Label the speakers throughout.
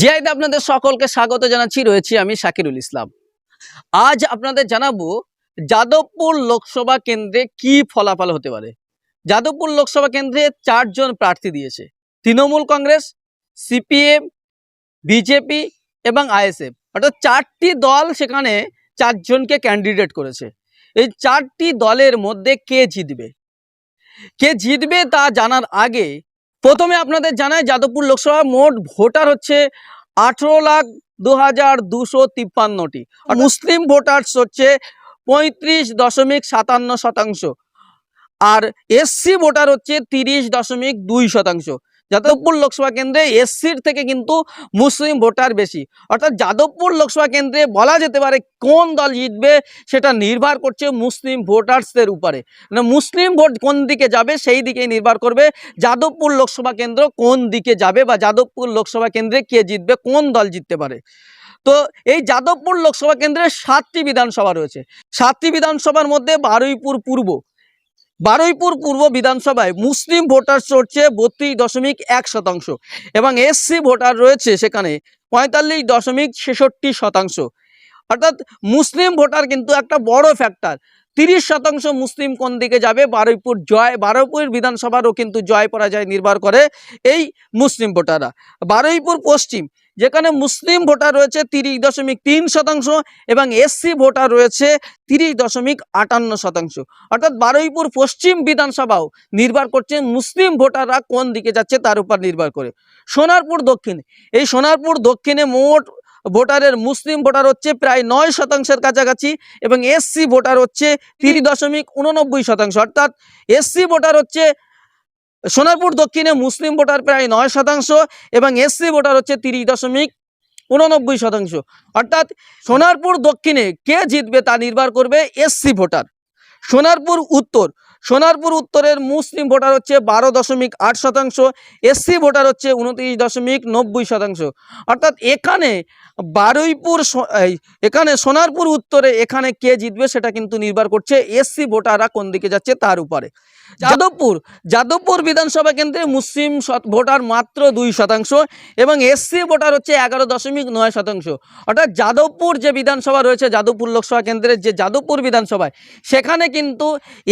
Speaker 1: জিআইতে আপনাদের সকলকে স্বাগত জানাচ্ছি। রয়েছি আমি শাকিরুল ইসলাম। আজ আপনাদের জানাব যাদবপুর লোকসভা কেন্দ্রে কি ফলাফল হতে পারে? যাদবপুর লোকসভা কেন্দ্রে চারজন প্রার্থী দিয়েছে। তৃণমূল কংগ্রেস, সিপিএম, বিজেপি এবং আইএসএফ। অর্থাৎ চারটি দল সেখানে চারজনকে ক্যান্ডিডেট করেছে। এই চারটি দলের মধ্যে কে জিতবে? কে জিতবে তা জানার আগে প্রথমে আপনাদের জানায় যাদবপুর লোকসভা মোট ভোটার হচ্ছে আঠেরো লাখ দু হাজার দুশো তিপ্পান্নটি। আর মুসলিম ভোটার্স হচ্ছে পঁয়ত্রিশ দশমিক সাতান্ন শতাংশ। আর এসসি ভোটার হচ্ছে তিরিশ দশমিক দুই শতাংশ। যাদবপুর লোকসভা কেন্দ্রে এসসির থেকে কিন্তু মুসলিম ভোটার বেশি। অর্থাৎ যাদবপুর লোকসভা কেন্দ্রে বলা যেতে পারে কোন দল জিতবে সেটা নির্ভর করছে মুসলিম ভোটার্সদের উপরে। মানে মুসলিম ভোট কোন দিকে যাবে সেই দিকেই নির্ভর করবে যাদবপুর লোকসভা কেন্দ্র কোন দিকে যাবে বা যাদবপুর লোকসভা কেন্দ্রে কে জিতবে, কোন দল জিততে পারে। তো এই যাদবপুর লোকসভা কেন্দ্রে সাতটি বিধানসভা রয়েছে। সাতটি বিধানসভার মধ্যে বারুইপুর পূর্ব বারুইপুর পূর্ব বিধানসভায় মুসলিম ভোটার চড়ছে বত্রিশ দশমিক এক শতাংশ এবং এসসি ভোটার রয়েছে সেখানে পঁয়তাল্লিশ দশমিক ছেষট্টি শতাংশ। অর্থাৎ মুসলিম ভোটার কিন্তু একটা বড় ফ্যাক্টর তিরিশ শতাংশ মুসলিম কোন দিকে যাবে? বারুইপুর জয় বারুইপুর বিধানসভারও কিন্তু জয় পরাজয় নির্ভর করে এই মুসলিম ভোটাররা। বারুইপুর পশ্চিম যেখানে মুসলিম ভোটার রয়েছে তিরিশ দশমিক তিন শতাংশ এবং এসসি ভোটার রয়েছে তিরিশ দশমিক আটান্ন শতাংশ। অর্থাৎ বারুইপুর পশ্চিম বিধানসভাও নির্ভর করছে মুসলিম ভোটাররা কোন দিকে যাচ্ছে তার উপর নির্ভর করে। সোনারপুর দক্ষিণে, এই সোনারপুর দক্ষিণে মোট ভোটারের মুসলিম ভোটার হচ্ছে প্রায় নয় শতাংশের কাছাকাছি এবং এসসি ভোটার হচ্ছে তিরিশ দশমিক উননব্বই শতাংশ। অর্থাৎ এসসি ভোটার হচ্ছে সোনারপুর দক্ষিণে মুসলিম ভোটার প্রায় নয় শতাংশ এবং এসসি ভোটার হচ্ছে তিরিশ দশমিক উননব্বই শতাংশ। অর্থাৎ সোনারপুর দক্ষিণে কে জিতবে তা নির্ভর করবে এসসি ভোটার। সোনারপুর উত্তর সোনারপুর উত্তরের মুসলিম ভোটার হচ্ছে বারো দশমিক আট শতাংশ এসসি ভোটার হচ্ছে উনত্রিশ দশমিক নব্বই শতাংশ। অর্থাৎ এখানে বারুইপুর এখানে সোনারপুর উত্তরে এখানে কে জিতবে সেটা কিন্তু নির্ভর করছে এসসি ভোটাররা কোন দিকে যাচ্ছে তার উপরে। যাদবপুর যাদবপুর বিধানসভা কেন্দ্রে মুসলিম ভোটার মাত্র দুই শতাংশ এবং এসসি ভোটার হচ্ছে এগারো দশমিক নয় শতাংশ। অর্থাৎ যাদবপুর যে বিধানসভা রয়েছে যাদবপুর লোকসভা কেন্দ্রের যে যাদবপুর বিধানসভায় সেখানে কিন্তু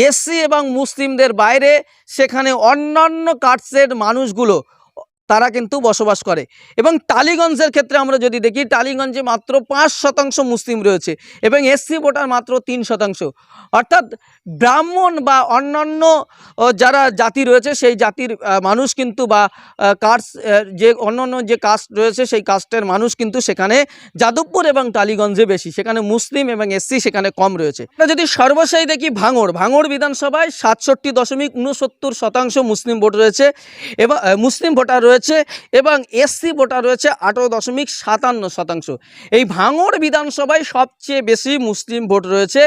Speaker 1: এসসি এবং মুসলিমদের বাইরে সেখানে অন্যান্য কাটসের মানুষগুলো তারা কিন্তু বসবাস করে। এবং টালিগঞ্জের ক্ষেত্রে আমরা যদি দেখি, টালিগঞ্জে মাত্র পাঁচ শতাংশ মুসলিম রয়েছে এবং এসসি ভোটার মাত্র তিন শতাংশ। অর্থাৎ ব্রাহ্মণ বা অন্যান্য যারা জাতি রয়েছে, সেই জাতির মানুষ কিন্তু বা কাস্ট যে অন্যান্য যে কাস্ট রয়েছে, সেই কাস্টের মানুষ কিন্তু সেখানে যাদবপুর এবং টালিগঞ্জে বেশি। সেখানে মুসলিম এবং এসসি সেখানে কম রয়েছে। যদি সর্বশেষ দেখি ভাঙড় ভাঙড় বিধানসভায় সাতষট্টি দশমিক উনসত্তর শতাংশ মুসলিম ভোট রয়েছে। এবং মুসলিম ভোটার রয়েছে এবং এসসি ভোটার রয়েছে আঠারো দশমিক সাতান্ন শতাংশ। এই ভাঙড় বিধানসভায় সবচেয়ে বেশি মুসলিম ভোট রয়েছে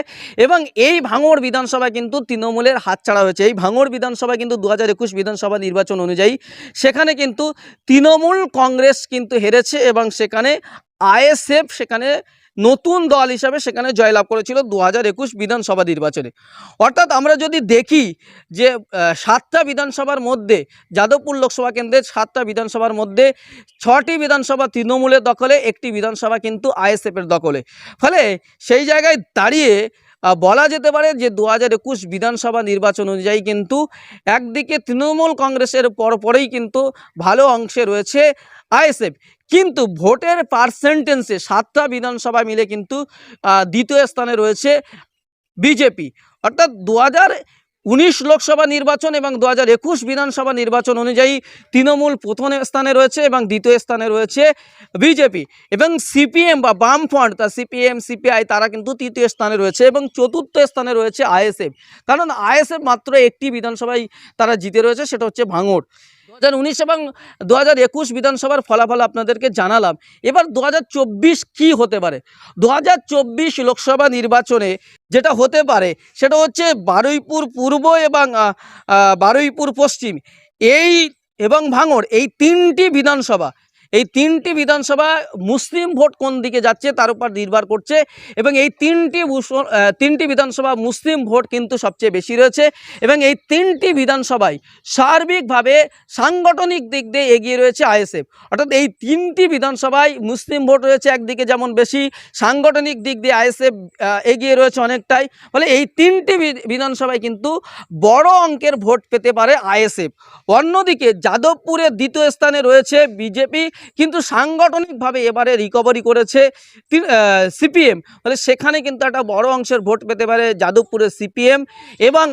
Speaker 1: এবং এই ভাঙড় বিধানসভায় কিন্তু তৃণমূলের হাত ছাড়া হয়েছে। এই ভাঙড় বিধানসভা কিন্তু দু হাজার একুশ বিধানসভা নির্বাচন অনুযায়ী সেখানে কিন্তু তৃণমূল কংগ্রেস কিন্তু হেরেছে এবং সেখানে আইএসএফ সেখানে নতুন দল হিসাবে সেখানে জয়লাভ করেছিল দু হাজার একুশ বিধানসভা নির্বাচনে। অর্থাৎ আমরা যদি দেখি যে সাতটা বিধানসভার মধ্যে, যাদবপুর লোকসভা কেন্দ্রের সাতটা বিধানসভার মধ্যে ছটি বিধানসভা তৃণমূলের দখলে, একটি বিধানসভা কিন্তু আইএসএফের দখলে। ফলে সেই জায়গায় দাঁড়িয়ে বলা যেতে পারে যে দু হাজার একুশ বিধানসভা নির্বাচন অনুযায়ী কিন্তু একদিকে তৃণমূল কংগ্রেসের পরপরেই কিন্তু ভালো অংশে রয়েছে আইএসএফ। কিন্তু ভোটের পার্সেন্টেন্সে সাতটা বিধানসভা মিলে কিন্তু দ্বিতীয় স্থানে রয়েছে বিজেপি। অর্থাৎ দু হাজার উনিশ লোকসভা নির্বাচন এবং দু হাজার একুশ বিধানসভা নির্বাচন অনুযায়ী তৃণমূল প্রথম স্থানে রয়েছে এবং দ্বিতীয় স্থানে রয়েছে বিজেপি এবং সিপিএম বা বাম বামফ্রন্ট, তা সিপিএম, সিপিআই তারা কিন্তু তৃতীয় স্থানে রয়েছে এবং চতুর্থ স্থানে রয়েছে আইএসএফ। কারণ আইএসএফ মাত্র একটি বিধানসভায় তারা জিতে রয়েছে, সেটা হচ্ছে ভাঙড়। হাজার উনিশ এবং দু হাজার একুশ বিধানসভার ফলাফল আপনাদেরকে জানালাম। এবার দু হাজার চব্বিশ কী হতে পারে? দু হাজার চব্বিশ লোকসভা নির্বাচনে যেটা হতে পারে, সেটা হচ্ছে বারুইপুর পূর্ব এবং বারুইপুর পশ্চিম। এই এবং ভাঙড়, এই তিনটি বিধানসভা এই তিনটি বিধানসভা মুসলিম ভোট কোন দিকে যাচ্ছে তার উপর নির্ভর করছে এবং এই তিনটি তিনটি বিধানসভা মুসলিম ভোট কিন্তু সবচেয়ে বেশি রয়েছে এবং এই তিনটি বিধানসভায় সার্বিকভাবে সাংগঠনিক দিক দিয়ে এগিয়ে রয়েছে আইএসএফ। অর্থাৎ এই তিনটি বিধানসভায় মুসলিম ভোট রয়েছে একদিকে যেমন বেশি, সাংগঠনিক দিক দিয়ে আইএসএফ এগিয়ে রয়েছে অনেকটাই। ফলে এই তিনটি বিধানসভায় কিন্তু বড় অঙ্কের ভোট পেতে পারে আইএসএফ। অন্যদিকে যাদবপুরের দ্বিতীয় স্থানে রয়েছে বিজেপি কিন্তু সাংগঠনিকভাবে এবারে রিকভারি করেছে সিপিএম ফলে সেখানে কিন্তু একটা বড় অংশের ভোট পেতে পারে যাদবপুরের সিপিএম এবং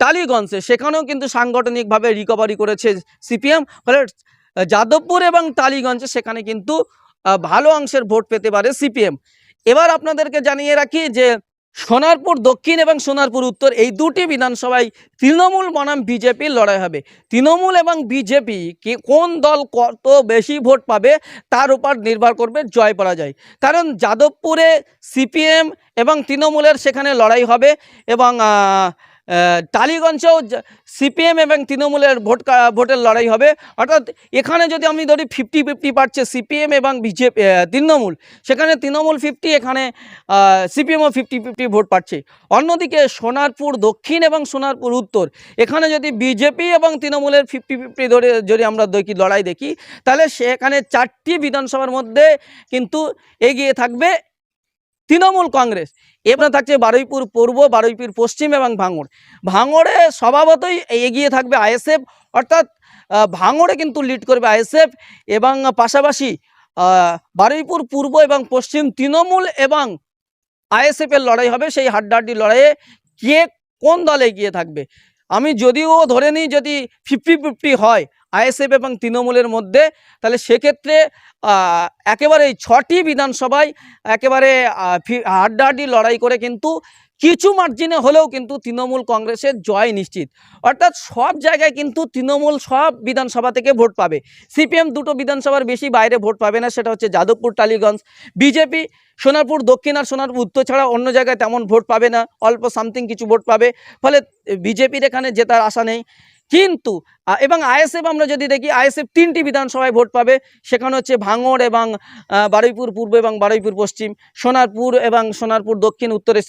Speaker 1: টালিগঞ্জে। সেখানেও কিন্তু সাংগঠনিকভাবে রিকভারি করেছে সিপিএম ফলে যাদবপুর এবং টালিগঞ্জে সেখানে কিন্তু ভালো অংশের ভোট পেতে পারে সিপিএম এবার আপনাদেরকে জানিয়ে রাখি যে সোনারপুর দক্ষিণ এবং সোনারপুর উত্তর, এই দুটি বিধানসভায় তৃণমূল বনাম বিজেপির লড়াই হবে। তৃণমূল এবং বিজেপি কে কোন দল কত বেশি ভোট পাবে তার উপর নির্ভর করবে জয় পরাজয়। কারণ যাদবপুরে সিপিএম এবং তৃণমূলের সেখানে লড়াই হবে এবং টালিগঞ্জেও সিপিএম এবং তৃণমূলের ভোট ভোটের লড়াই হবে। অর্থাৎ এখানে যদি আমি ধরি ফিফটি ফিফটি পাচ্ছে সিপিএম এবং বিজেপি তৃণমূল, সেখানে তৃণমূল ফিফটি এখানে সিপিএমও ফিফটি ফিফটি ভোট পাচ্ছে। অন্যদিকে সোনারপুর দক্ষিণ এবং সোনারপুর উত্তর, এখানে যদি বিজেপি এবং তৃণমূলের ফিফটি ফিফটি ধরে যদি আমরা দেখি, লড়াই দেখি, তাহলে সেখানে চারটি বিধানসভার মধ্যে কিন্তু এগিয়ে থাকবে তৃণমূল কংগ্রেস। এবার থাকছে বারুইপুর পূর্ব, বারুইপুর পশ্চিম এবং ভাঙড়। ভাঙড়ে স্বভাবতই এগিয়ে থাকবে আইএসএফ, অর্থাৎ ভাঙড়ে কিন্তু লিড করবে আইএসএফ এবং পাশাপাশি বারুইপুর পূর্ব এবং পশ্চিম তৃণমূল এবং আইএসএফ এর লড়াই হবে। সেই হাড্ডাহাড্ডি লড়াইয়ে কে কোন দলে এগিয়ে থাকবে? আমি যদিও ধরে নিই যদি ফিফটি ফিফটি হয় আইএসএফ এবং তৃণমূলের মধ্যে, তাহলে সেক্ষেত্রে একেবারে ছটি বিধানসভায় একেবারে হাড্ডাহাড্ডি লড়াই করে কিন্তু কিছু মার্জিনে হলেও কিন্তু তৃণমূল কংগ্রেসের জয় নিশ্চিত। অর্থাৎ সব জায়গায় কিন্তু তৃণমূল সব বিধানসভা থেকে ভোট পাবে। সিপিএম দুটো বিধানসভার বেশি বাইরে ভোট পাবে না, সেটা হচ্ছে যাদবপুর, টালিগঞ্জ। বিজেপি, সোনারপুর, দক্ষিণ আর সোনারপুর, উত্তর ছাড়া অন্য জায়গায় তেমন ভোট পাবে না, অল্প সামথিং কিছু ভোট পাবে। ফলে বিজেপির এখানে জেতার আশা নেই। কিন্তু এবং আইএসএফ আমরা যদি দেখি, আইএসএফ তিনটি বিধানসভায় ভোট পাবে। সেখানে হচ্ছে ভাঙড় এবং বারুইপুর পূর্ব এবং বারুইপুর পশ্চিম। সোনারপুর এবং সোনারপুর দক্ষিণ, উত্তরে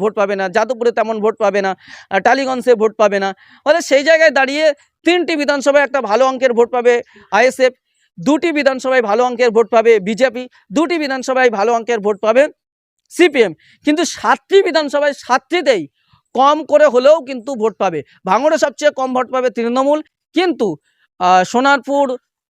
Speaker 1: ভোট পাবে না। যাদবপুরে তেমন ভোট পাবে না। টালিগঞ্জে ভোট পাবে না। ফলে সেই জায়গায় দাঁড়িয়ে তিনটি বিধানসভায় একটা ভালো অঙ্কের ভোট পাবে আইএসএফ। দুটি বিধানসভায় ভালো অঙ্কের ভোট পাবে বিজেপি। দুটি বিধানসভায় ভালো অঙ্কের ভোট পাবে সিপিএম। কিন্তু সাতটি বিধানসভায় সাতটিতেই কম করে হলেও কিন্তু ভোট পাবে। ভাঙড়ে সবচেয়ে কম ভোট পাবে তৃণমূল, কিন্তু সোনারপুর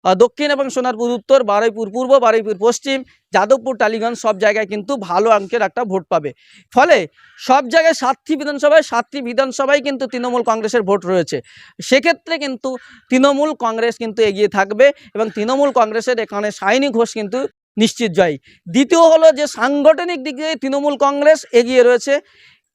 Speaker 1: দক্ষিণ এবং সোনারপুর উত্তর, বারুইপুর পূর্ব, বারুইপুর পশ্চিম, যাদবপুর, টালিগঞ্জ সব জায়গায় কিন্তু ভালো অঙ্কের একটা ভোট পাবে। ফলে সব জায়গায় সাতটি বিধানসভায় সাতটি বিধানসভায় কিন্তু তৃণমূল কংগ্রেসের ভোট রয়েছে। সেক্ষেত্রে কিন্তু তৃণমূল কংগ্রেস কিন্তু এগিয়ে থাকবে এবং তৃণমূল কংগ্রেসের এখানে সাইনি ঘোষ কিন্তু নিশ্চিত জয়ী। দ্বিতীয় হলো যে সাংগঠনিক দিক দিয়ে তৃণমূল কংগ্রেস এগিয়ে রয়েছে।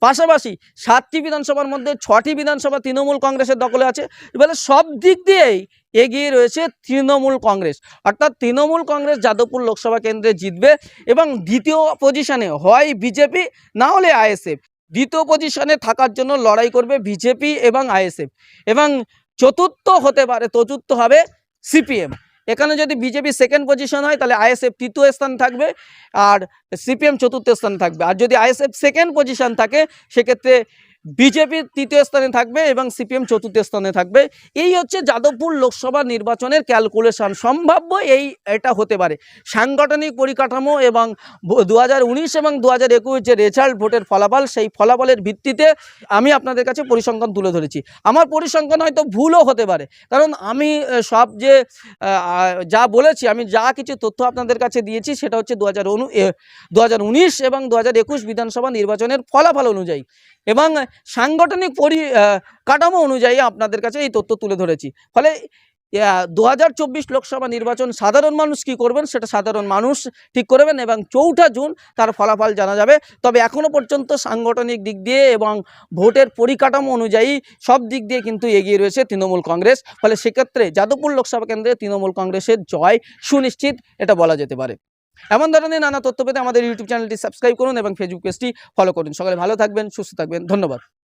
Speaker 1: পাশাপাশি সাতটি বিধানসভার মধ্যে ছটি বিধানসভা তৃণমূল কংগ্রেসের দখলে আছে। এবারে সব দিক দিয়েই এগিয়ে রয়েছে তৃণমূল কংগ্রেস। অর্থাৎ তৃণমূল কংগ্রেস যাদবপুর লোকসভা কেন্দ্রে জিতবে এবং দ্বিতীয় পজিশনে হয় বিজেপি, না হলে আইএসএফ। দ্বিতীয় পজিশনে থাকার জন্য লড়াই করবে বিজেপি এবং আইএসএফ। এবং চতুর্থ হতে পারে, চতুর্থ হবে সিপিএম। এখানে যদি বিজেপি সেকেন্ড পজিশন হয়, তাহলে আইএসএফ তৃতীয় স্থান থাকবে আর সিপিএম চতুর্থ স্থান থাকবে। আর যদি আইএসএফ সেকেন্ড পজিশন থাকে, সেক্ষেত্রে বিজেপি তৃতীয় স্থানে থাকবে এবং সিপিএম চতুর্থ স্থানে থাকবে। এই হচ্ছে যাদবপুর লোকসভা নির্বাচনের ক্যালকুলেশন। সম্ভাব্য এই, এটা হতে পারে। সাংগঠনিক পরিকাঠামো এবং দু হাজার উনিশ এবং দু হাজার একুশ যে রেজাল্ট ভোটের ফলাফল, সেই ফলাফলের ভিত্তিতে আমি আপনাদের কাছে পরিসংখ্যান তুলে ধরেছি। আমার পরিসংখ্যান হয়তো ভুলও হতে পারে। কারণ আমি সব যে যা বলেছি, আমি যা কিছু তথ্য আপনাদের কাছে দিয়েছি, সেটা হচ্ছে দু হাজার এবং দু হাজার একুশ বিধানসভা নির্বাচনের ফলাফল অনুযায়ী। এবং সাংগঠনিক পরি কাঠামো অনুযায়ী আপনাদের কাছে এই তথ্য তুলে ধরেছি। ফলে দু হাজার চব্বিশ লোকসভা নির্বাচন সাধারণ মানুষ কি করবেন সেটা সাধারণ মানুষ ঠিক করবেন এবং চৌঠা জুন তার ফলাফল জানা যাবে। তবে এখনও পর্যন্ত সাংগঠনিক দিক দিয়ে এবং ভোটের পরিকাঠামো অনুযায়ী সব দিক দিয়ে কিন্তু এগিয়ে রয়েছে তৃণমূল কংগ্রেস। ফলে সেক্ষেত্রে যাদবপুর লোকসভা কেন্দ্রে তৃণমূল কংগ্রেসের জয় সুনিশ্চিত, এটা বলা যেতে পারে। এমন ধরনের নানা তথ্য পেতে আমাদের ইউটিউব চ্যানেলটি সাবস্ক্রাইব করুন এবং ফেসবুক পেজটি ফলো করুন। সকালে ভালো থাকবেন, সুস্থ থাকবেন। ধন্যবাদ।